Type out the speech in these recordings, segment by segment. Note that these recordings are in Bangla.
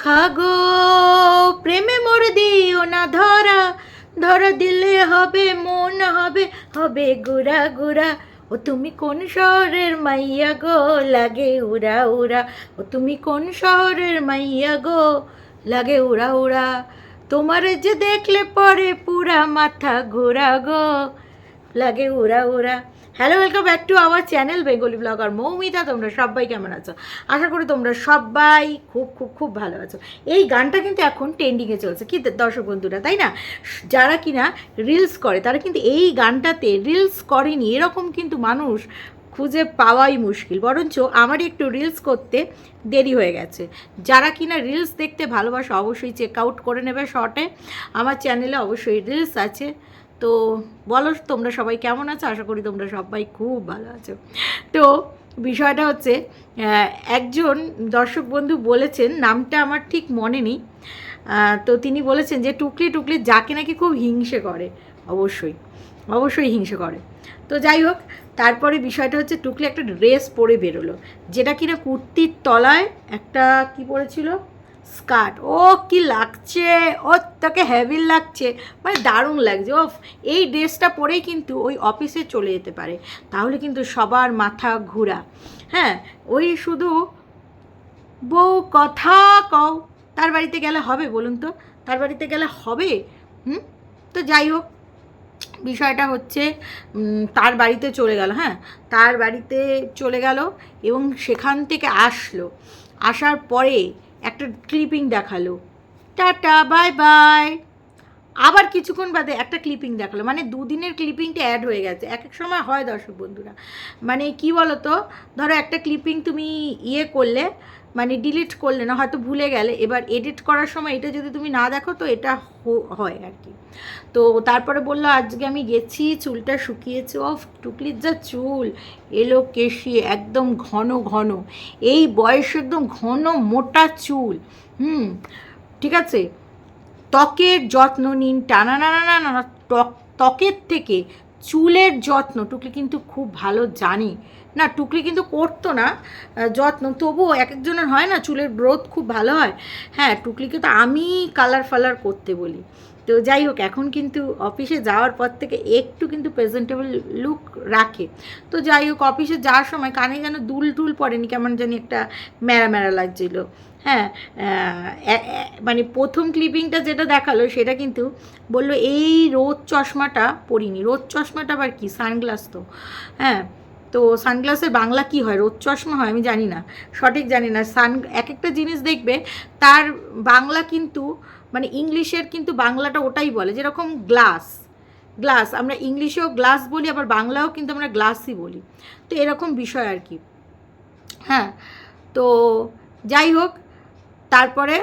পাখা গো, প্রেমে মোর দিও না ধরা। ধরা দিলে হবে, মন হবে হবে গুড়া গুড়া। ও তুমি কোন শহরের মাইয়া গো? লাগে উড়া উড়া। ও তুমি কোন শহরের মাইয়া গো? লাগে উড়া উড়া। তোমার যে দেখলে পরে পুরা মাথা ঘোরা গো। লাগে, ওরা ওরা। Hello welcome back to our channel Bengali blogger Moumita. তোমরা সবাই কেমন আছো? আশা করি তোমরা সবাই খুব খুব খুব ভালো আছো। এই গানটা কিন্তু এখন ট্রেন্ডিংয়ে চলছে। কি দর্শক বন্ধুরা, তাই না? যারা কিনা রিলস করে, তারা কিন্তু এই গানটাতে রিলস করেনি। এরকম কিন্তু মানুষ খুঁজে পাওয়াই মুশকিল। বরঞ্চ আমারই একটু রিলস করতে দেরি হয়ে গেছে। যারা কিনা রিলস দেখতে ভালোবাসে, অবশ্যই চেক আউট করে নেবে শর্টে আমার চ্যানেলে অবশ্যই রিলস আছে। তো বলো তোমরা সবাই কেমন আছো? আশা করি তোমরা সবাই খুব ভালো আছো। তো বিষয়টা হচ্ছে একজন দর্শক বন্ধু বলেছেন, নামটা আমার ঠিক মনে নেই। তো তিনি বলেছেন যে, টুকলি টুকলি যাকে নাকি খুব হিংসে করে, অবশ্যই অবশ্যই হিংসে করে। তো যাই হোক, তারপরে বিষয়টা হচ্ছে, টুকলি একটা ড্রেস পরে বেরোলো, যেটা কিনা কুর্তির তলায় একটা কি পরেছিল? স্কার্ট। ও কি লাগছে? ও তাকে হেভি লাগছে। মানে দারুণ লাগছে। ও এই ড্রেসটা পরেই কিন্তু ওই অফিসে চলে যেতে পারে। তাহলে কিন্তু সবার মাথা ঘুরা। হ্যাঁ ওই শুধু বউ কথা কও। তার বাড়িতে গেলে হবে বলুন তো? তার বাড়িতে গেলে হবে? হুম? তো যাই হোক, বিষয়টা হচ্ছে তার বাড়িতে চলে গেল। হ্যাঁ তার বাড়িতে চলে গেল এবং সেখান থেকে আসলো। আসার পরে একটা ক্লিপিং দেখাল। টাটা বাই বাই আবার কিছুক্ষণ বাদে একটা ক্লিপিং দেখাল। মানে দুদিনের ক্লিপিংটা অ্যাড হয়ে গেছে। এক এক সময় হয় দর্শক বন্ধুরা। মানে কি বলো তো ধরো একটা ক্লিপিং তুমি ইয়ে করলে মানে ডিলিট করলে না হয়তো ভুলে গেলে। এবার এডিট করার সময় এটা যদি তুমি না দেখো তো এটা হয় আর কি। তো তারপরে বলল আজকে আমি গেছি চুলটা শুকিয়েছে। অফ টুকলির যা চুল। এলো কেশি একদম ঘন ঘন। এই বয়সে একদম ঘন মোটা চুল। হুম ঠিক আছে? ত্বকের যত্ন নিন টানা না না না না না, ত্বক ত্বকের থেকে চুলের যত্ন। টুকলি কিন্তু খুব ভালো জানি। না টুকলি কিন্তু করতো না যত্ন। তবুও এক একজনের হয় না, চুলের গ্রোথ খুব ভালো হয়। হ্যাঁ টুকলিকে তো আমি কালার ফালার করতে বলি। তো যাই হোক, এখন কিন্তু অফিসে যাওয়ার পর থেকে একটু কিন্তু প্রেজেন্টেবল লুক রাখে। তো যাই হোক অফিসে যাওয়ার সময় কানে যেন দুল টুল পড়েনি, কেমন জানি একটা ম্যারা ম্যারা লাগছিল। হ্যাঁ মানে প্রথম ক্লিপিংটা যেটা দেখাল, সেটা কিন্তু বলল, এই রোদ চশমাটা পরিনি। রোদ চশমাটা আবার কি? সানগ্লাস তো। হ্যাঁ তো সানগ্লাসের বাংলা কি হয়? রোদ চশমা হয়? আমি জানি না। সঠিক জানি না। সান এক একটা জিনিস দেখবে, তার বাংলা কিন্তু মানে ইংলিশের কিন্তু বাংলাটা ওটাই বলে। যেরকম গ্লাস গ্লাস, আমরা ইংলিশেও গ্লাস বলি, আবার বাংলাও কিন্তু আমরা গ্লাসই বলি। তো এরকম বিষয় আর কি। হ্যাঁ তো যাই হোক, তারপরে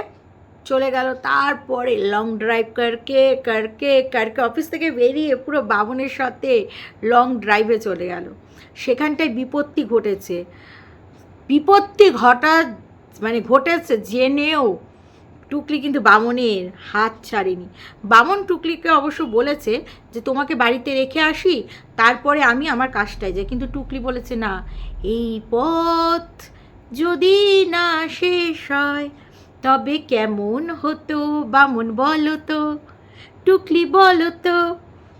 চলে গেল, তারপরে লং ড্রাইভ করকে করকে করকে, অফিস থেকে বেরিয়ে পুরো বাবনের সাথে লং ড্রাইভে চলে গেল। সেখানটায় বিপত্তি ঘটেছে। বিপত্তি ঘটা মানে ঘটেছে জেনেও টুকলি কিন্তু বামনের হাত ছাড়েনি। বামন টুকলিকে অবশ্য বলেছে যে, তোমাকে বাড়িতে রেখে আসি, তারপরে আমি আমার কাজটায় যাই। কিন্তু টুকলি বলেছে, না, এই পথ যদি না শেষ হয়, তবে কেমন হতো বামন বলো তো? টুকলি বলো তো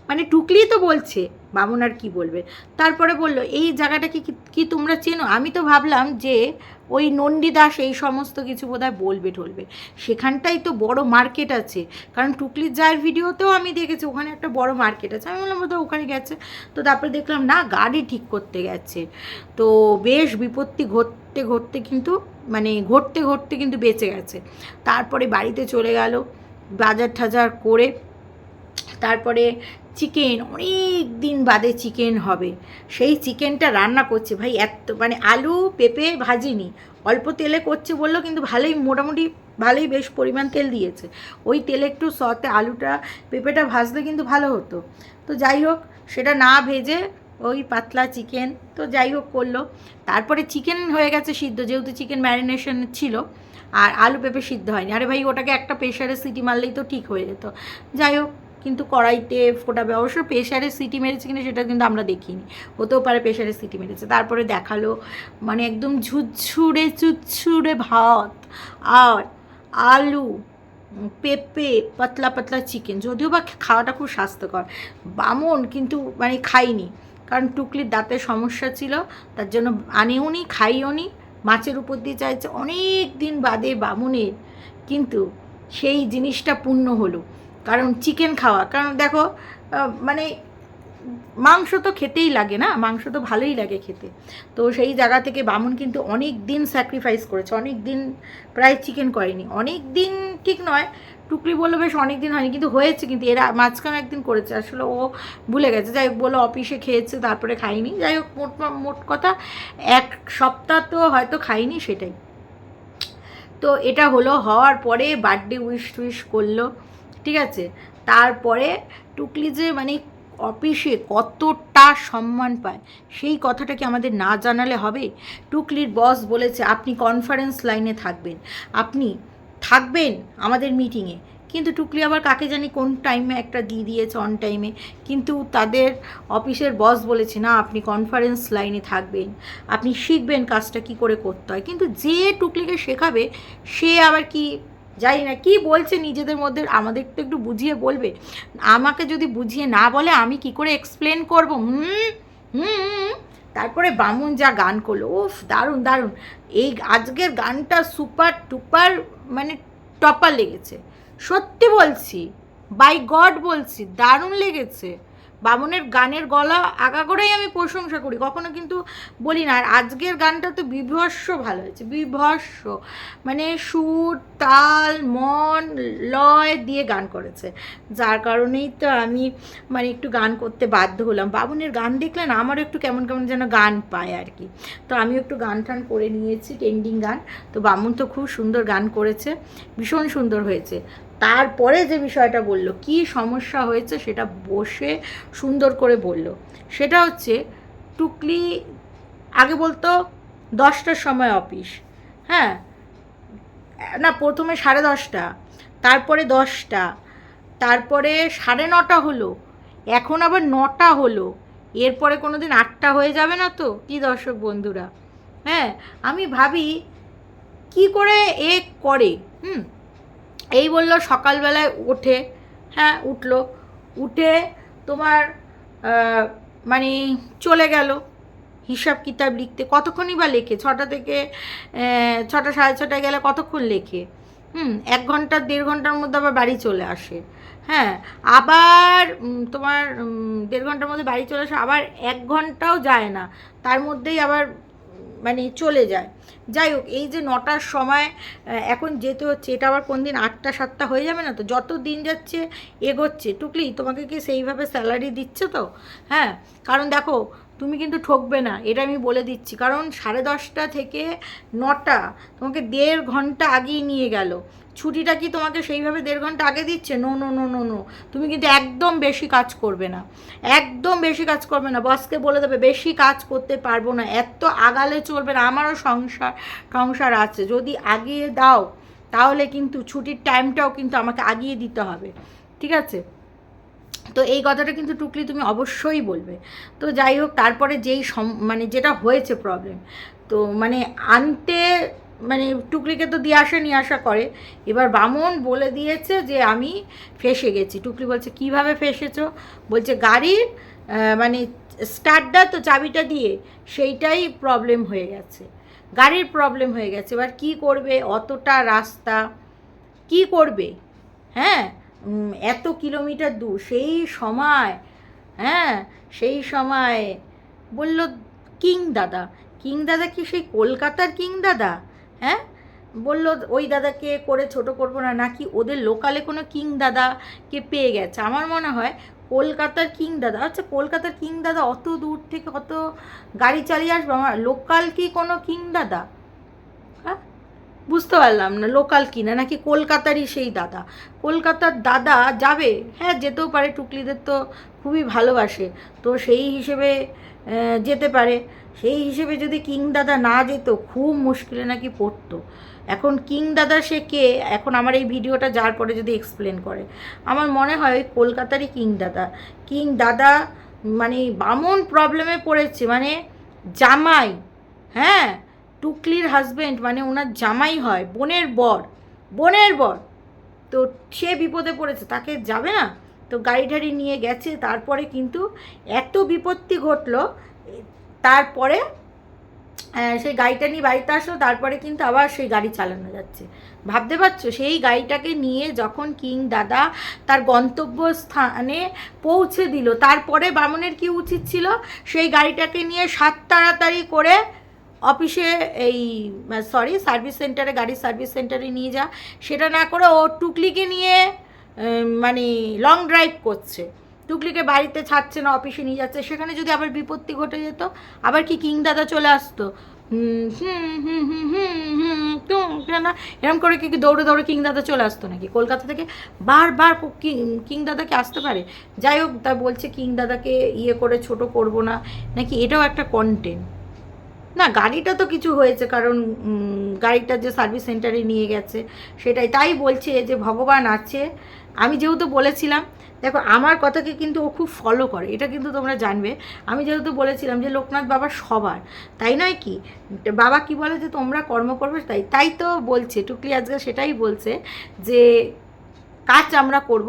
মানে টুকলি তো বলছে, বামন আর কী বলবে? তারপরে বলল, এই জায়গাটা কি কি তোমরা চেনো? আমি তো ভাবলাম যে ওই নন্দীদাস এই সমস্ত কিছু বোধহয় বলবে টলবে সেখানটাই তো বড় মার্কেট আছে। কারণ টুকলির জায়ের ভিডিওতেও আমি দেখেছি, ওখানে একটা বড় মার্কেট আছে। আমি বললাম, বোধহয় ওখানে গেছে। তো তারপরে দেখলাম, না, গাড়ি ঠিক করতে গেছে। তো বেশ বিপত্তি ঘটতে ঘটতে কিন্তু মানে ঘটতে ঘটতে কিন্তু বেঁচে গেছে। তারপরে বাড়িতে চলে গেল বাজার ঠাজার করে। তারপরে চিকেন, অনেক দিন বাদে চিকেন হবে। সেই চিকেনটা রান্না করছে। ভাই, এত মানে আলু, পেঁপে ভাজিনি। অল্প তেলে করছে বলল কিন্তু ভালোই, মোটামুটি ভালোই বেশ পরিমাণ তেল দিয়েছে। ওই তেলে একটু সতে আলুটা, পেঁপেটা ভাজলে কিন্তু ভালো হতো। তো যাই হোক, সেটা না ভেজে ওই পাতলা চিকেন, তো যাই হোক করল। তারপরে চিকেন হয়ে গেছে সিদ্ধ, যেহেতু চিকেন ম্যারিনেশন ছিল, আর আলু, পেঁপে সিদ্ধ হয়নি। আরে ভাই, ওটাকে একটা প্রেশারে সিটি মারলেই তো ঠিক হয়ে যেত। যাই হোক কিন্তু কড়াইতে ফোটাবে। অবশ্য প্রেশারে সিটি মেরেছে কিনা সেটা কিন্তু আমরা দেখিনি। হতেও পারে প্রেশারে সিটি মেরেছে। তারপরে দেখাল মানে একদম ঝুরঝুরে চুচ্ছুরে ভাত, আর আলু, পেঁপে, পাতলা পাতলা চিকেন যদিও বা খাওয়াটা খুব স্বাস্থ্যকর। বামন কিন্তু মানে খাইনি। কারণ টুকলির দাঁতের সমস্যা ছিল, তার জন্য আনেওনি খাইওনি মাছের উপর দিয়ে চাইছে। অনেক দিন বাদে বামুনের কিন্তু সেই জিনিসটা পূর্ণ হলো। কারণ চিকেন খাওয়া। কারণ দেখো মানে মাংস তো খেতেই লাগে না, মাংস তো ভালোই লাগে খেতে। তো সেই জায়গা থেকে বামুন কিন্তু অনেক দিন স্যাক্রিফাইস করেছে অনেক দিন প্রায় চিকেন করেনি। অনেক দিন ঠিক নয়, টুকরি বলল বেশ অনেক দিন হয়নি, কিন্তু হয়েছে কিন্তু, এরা মাঝখানে একদিন করেছে। আসলে ও ভুলে গেছে, যাই হোক বলল অফিসে খেয়েছে, তারপরে খাইনি যাই হোক, মোট মোট কথা এক সপ্তাহ তো হয়তো খাইনি সেটাই। তো এটা হলো, হওয়ার পরে বার্থডে উইশ টুইশ করল। ঠিক আছে? তারপরে টুকলি যে মানে অফিসে কতটা সম্মান পায়, সেই কথাটা কি আমাদের না জানালে হবে? টুকলির বস বলেছে, আপনি কনফারেন্স লাইনে থাকবেন। আপনি থাকবেন আমাদের মিটিংয়ে কিন্তু টুকলি আবার কাকে জানি কোন টাইমে একটা দিয়ে দিয়েছে অন টাইমে কিন্তু তাদের অফিসের বস বলেছে, না, আপনি কনফারেন্স লাইনে থাকবেন। আপনি শিখবেন কাজটা কি করে করতে হয়, কিন্তু যে টুকলিকে শেখাবে, সে আবার কি জানি না, কি বলছে নিজেদের মধ্যে আমাদের তো একটু বুঝিয়ে বলবে। আমাকে যদি বুঝিয়ে না বলে, আমি কি করে এক্সপ্লেন করব? হুম হুম। তারপরে বামুন যা গান করল, উফ, দারুণ দারুণ। এই আজকের গানটা সুপার টুপার মানে টপার লেগেছে। সত্যি বলছি বাই গড বলছি, দারুণ লেগেছে। বামনের গানের গলা আগাগোড়াই আমি প্রশংসা করি, কখনো কিন্তু বলি না। আর আজকের গানটা তো বিভৎস ভালো হয়েছে বিভৎস মানে সুর, তাল, মন, লয় দিয়ে গান করেছে। যার কারণেই তো আমি মানে একটু গান করতে বাধ্য হলাম। বাবুনের গান দেখলে না আমারও একটু কেমন কেমন যেন গান পায় আর কি। তো আমি একটু গান টান করে নিয়েছি ট্রেন্ডিং গান। তো বামুন তো খুব সুন্দর গান করেছে, ভীষণ সুন্দর হয়েছে। তারপরে যে বিষয়টা বলল, কি সমস্যা হয়েছে সেটা বসে সুন্দর করে বলল। সেটা হচ্ছে, টুকলি আগে বলতো দশটার সময় অফিস হ্যাঁ? না, প্রথমে সাড়ে দশটা, তারপরে দশটা, তারপরে সাড়ে নটা হলো, এখন আবার নটা হলো, এরপরে কোনো দিন আটটা হয়ে যাবে না তো? কি দর্শক বন্ধুরা হ্যাঁ? আমি ভাবি, কি করে এ করে, হুম? এই বলল সকালবেলায় ওঠে হ্যাঁ উঠল। উঠে তোমার মানে চলে গেল হিসাব কিতাব লিখতে। কতক্ষণই বা লেখে? ছটা থেকে ছটা, সাড়ে ছটায় গেলে কতক্ষণ লেখে? হুম, এক ঘণ্টা, দেড় ঘণ্টার মধ্যে আবার বাড়ি চলে আসে। হ্যাঁ আবার তোমার দেড় ঘণ্টার মধ্যে বাড়ি চলে আসে, আবার এক ঘন্টাও যায় না। তার মধ্যেই আবার মানে চলে যায়। যাই হোক, এই যে নটার সময় এখন যেতে হচ্ছে, এটা আবার কোন দিন আটটা, সাতটা হয়ে যাবে না তো? যত দিন যাচ্ছে, এগোচ্ছে। টুকলি, তোমাকে কি সেইভাবে স্যালারি দিচ্ছে তো? হ্যাঁ কারণ দেখো তুমি কিন্তু ঠকবে না, এটা আমি বলে দিচ্ছি। কারণ সাড়ে দশটা থেকে নটা তোমাকে দেড় ঘণ্টা আগেই নিয়ে গেল। ছুটিটা কি তোমাকে সেইভাবে দেড় ঘণ্টা আগে দিচ্ছে? No no no no no তুমি কিন্তু একদম বেশি কাজ করবে না। একদম বেশি কাজ করবে না। বসকে বলে দেবে, বেশি কাজ করতে পারব না। এত আগালে চলবে না। আমারও সংসার সংসার আছে। যদি আগিয়ে দাও, তাহলে কিন্তু ছুটির টাইমটাও কিন্তু আমাকে আগিয়ে দিতে হবে। ঠিক আছে? তো এই কথাটা কিন্তু টুকলি তুমি অবশ্যই বলবে। তো যাই হোক, তারপরে যেই মানে যেটা হয়েছে প্রবলেম তো মানে আনতে মানে টুকলিকে তো দিয়ে আসা নিয়ে আসা করে। এবার বামন বলে দিয়েছে যে আমি ফেসে গেছি। টুকলি বলছে, কীভাবে ফেসেছো? বলছে গাড়ির মানে স্টার্টটা তো চাবিটা দিয়ে সেইটাই প্রবলেম হয়ে গেছে। গাড়ির প্রবলেম হয়ে গেছে। এবার কি করবে? অতটা রাস্তা, কি করবে? হ্যাঁ এত কিলোমিটার দূর, সেই সময় হ্যাঁ সেই সময় বলল, কিং দাদা। কিং দাদা কি সেই কলকাতার কিং দাদা? হ্যাঁ? বলল, ওই দাদাকে করে ছোট করব না, নাকি ওদের লোকালে কোনো কিং দাদাকে পেয়ে গেছে? আমার মনে হয় কলকাতার কিং দাদা আচ্ছা কলকাতার কিং দাদা অত দূর থেকে অত গাড়ি চালিয়ে আসবে? আমার লোকাল কি কোনো কিং দাদা? বুঝতে পারলাম না লোকাল কিনা? নাকি কলকাতারই সেই দাদা? কলকাতার দাদা যাবে? হ্যাঁ যেতেও পারে, টুকলিদের তো খুবই ভালোবাসে। তো সেই হিসেবে যেতে পারে। সেই হিসেবে যদি কিং দাদা না যেত, খুব মুশকিলে নাকি পড়তো। এখন কিং দাদা সে কে? এখন আমার এই ভিডিওটা যার পরে যদি এক্সপ্লেন করে। আমার মনে হয় ওই কলকাতারই কিং দাদা। কিং দাদা মানে বামন প্রবলেমে পড়েছে মানে জামাই। হ্যাঁ টুকলির হাজবেন্ড মানে ওনার জামাই হয়, বোনের বর বোনের বর। তো সে বিপদে পড়েছে, তাকে যাবে না? তো গাড়ি ঠাড়ি নিয়ে গেছে, তারপরে কিন্তু এত বিপত্তি ঘটলো, তারপরে সেই গাড়িটা নিয়ে বাড়িতে আসলো, তারপরে কিন্তু আবার সেই গাড়ি চালানো যাচ্ছে। ভাবতে পারছ? সেই গাড়িটাকে নিয়ে যখন কিং দাদা তার গন্তব্য স্থানে পৌঁছে দিল, তারপরে বামনের কি উচিত ছিল? সেই গাড়িটাকে নিয়ে সাত তাড়াতাড়ি করে অফিসে এই সরি সার্ভিস সেন্টারে গাড়ির সার্ভিস সেন্টারে নিয়ে যা। সেটা না করে ও টুকলিকে নিয়ে মানে লং ড্রাইভ করছে। টুকলিকে বাড়িতে ছাড়ছে না, অফিসে নিয়ে যাচ্ছে। সেখানে যদি আবার বিপত্তি ঘটে যেত, আবার কি কিং দাদা চলে আসতো? না? এরকম করে কি কি দৌড়ে দৌড়ে কিং দাদা চলে আসতো নাকি? কলকাতা থেকে বারবার কিং কিং দাদাকে আসতে পারে। যাই হোক, তা বলছে কিং দাদাকে ইয়ে করে ছোট করব না। নাকি এটাও একটা কন্টেন্ট না, গাড়িটা তো কিছু হয়েছে, কারণ গাড়িটা যে সার্ভিস সেন্টারে নিয়ে গেছে সেটাই। তাই বলছে যে ভগবান আছে। আমি যেহেতু বলেছিলাম, দেখো, আমার কথাকে কিন্তু ও খুব ফলো করে, এটা কিন্তু তোমরা জানবে। আমি যেহেতু বলেছিলাম যে লোকনাথ বাবা সবার, তাই নয় কি? বাবা কি বলে যে তোমরা কর্ম করবে, তাই তাই তো বলছে, টুকলি আজকে সেটাই বলছে যে কাজ আমরা করব,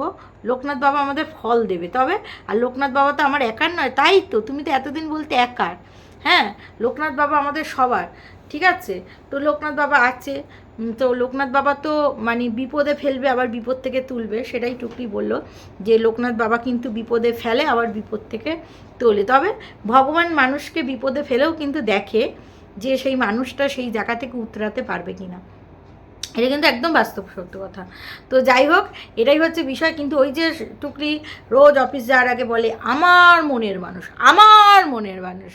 লোকনাথ বাবা আমাদের ফল দেবে। তবে, আর লোকনাথ বাবা তো আমার একার নয়, তাই তো, তুমি তো এতদিন বলতে একার। হ্যাঁ লোকনাথ বাবা আমাদের সবার, ঠিক আছে? তো লোকনাথ বাবা আছে। তো লোকনাথ বাবা তো মানে বিপদে ফেলবে, আবার বিপদ থেকে তুলবে, সেটাই টুকলি বলল যে লোকনাথ বাবা কিন্তু বিপদে ফেলে, আবার বিপদ থেকে তোলে। তবে ভগবান মানুষকে বিপদে ফেলেও কিন্তু দেখে যে সেই মানুষটা সেই জায়গা থেকে উতরাতে পারবে কি না এটা কিন্তু একদম বাস্তব সত্য কথা। তো যাই হোক, এটাই হচ্ছে বিষয়। কিন্তু ওই যে টুকরি রোজ অফিস যাওয়ার আগে বলে, আমার মনের মানুষ, আমার মনের মানুষ।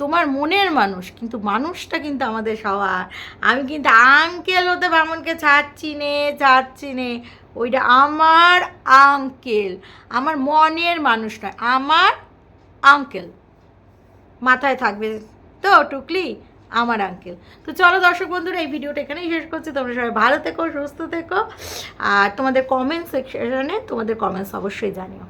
তোমার মনের মানুষ, কিন্তু মানুষটা কিন্তু আমাদের সবার। আমি কিন্তু আঙ্কেল হতে বামনকে ছাড়ছি নে ছাড়ছি নে। ওইটা আমার আঙ্কেল আমার মনের মানুষ নয়, আমার আঙ্কেল মাথায় থাকবে তো টুকলি? আমার আঙ্কেল তো চলো দর্শক বন্ধুরা, এই ভিডিওটা এখানেই শেষ করছি। তোমরা সবাই ভালো থেকো, সুস্থ থেকো। আর তোমাদের কমেন্ট সেকশনে তোমাদের কমেন্টস অবশ্যই জানিও।